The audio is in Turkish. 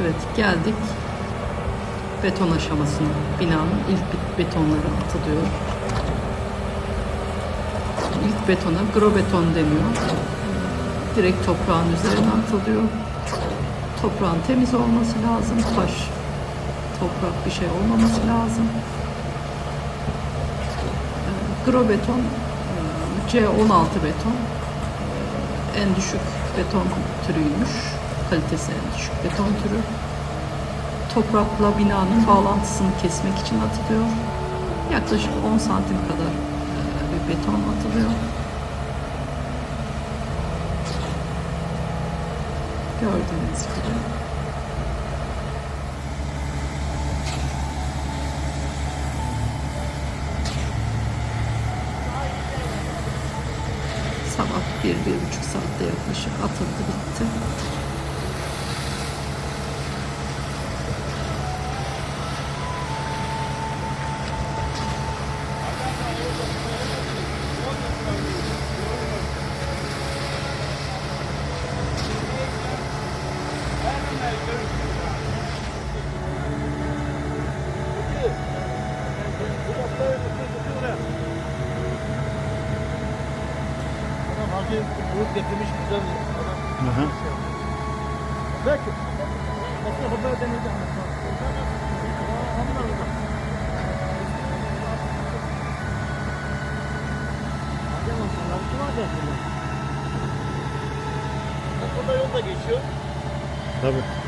Evet geldik beton aşamasına. Binanın ilk betonları atılıyor. İlk betona grobeton deniyor. Direkt toprağın üzerine atılıyor. Toprağın temiz olması lazım. Taş, toprak bir şey olmaması lazım. Ee, Grobeton e, C16 beton e, en düşük beton türüymüş. Kalitesi en düşük beton türü. Toprakla binanın bağlantısını kesmek için atılıyor. Yaklaşık 10 santim kadar e, bir beton atılıyor. Gördüğünüz gibi. Sabah bir, bir buçuk saatte yaklaşık atıldı bitti. Harcı bulut getirmiş güzel bir adam. Belki. Aslında haber deneyeceğim. Burada yol da geçiyor. Tabii.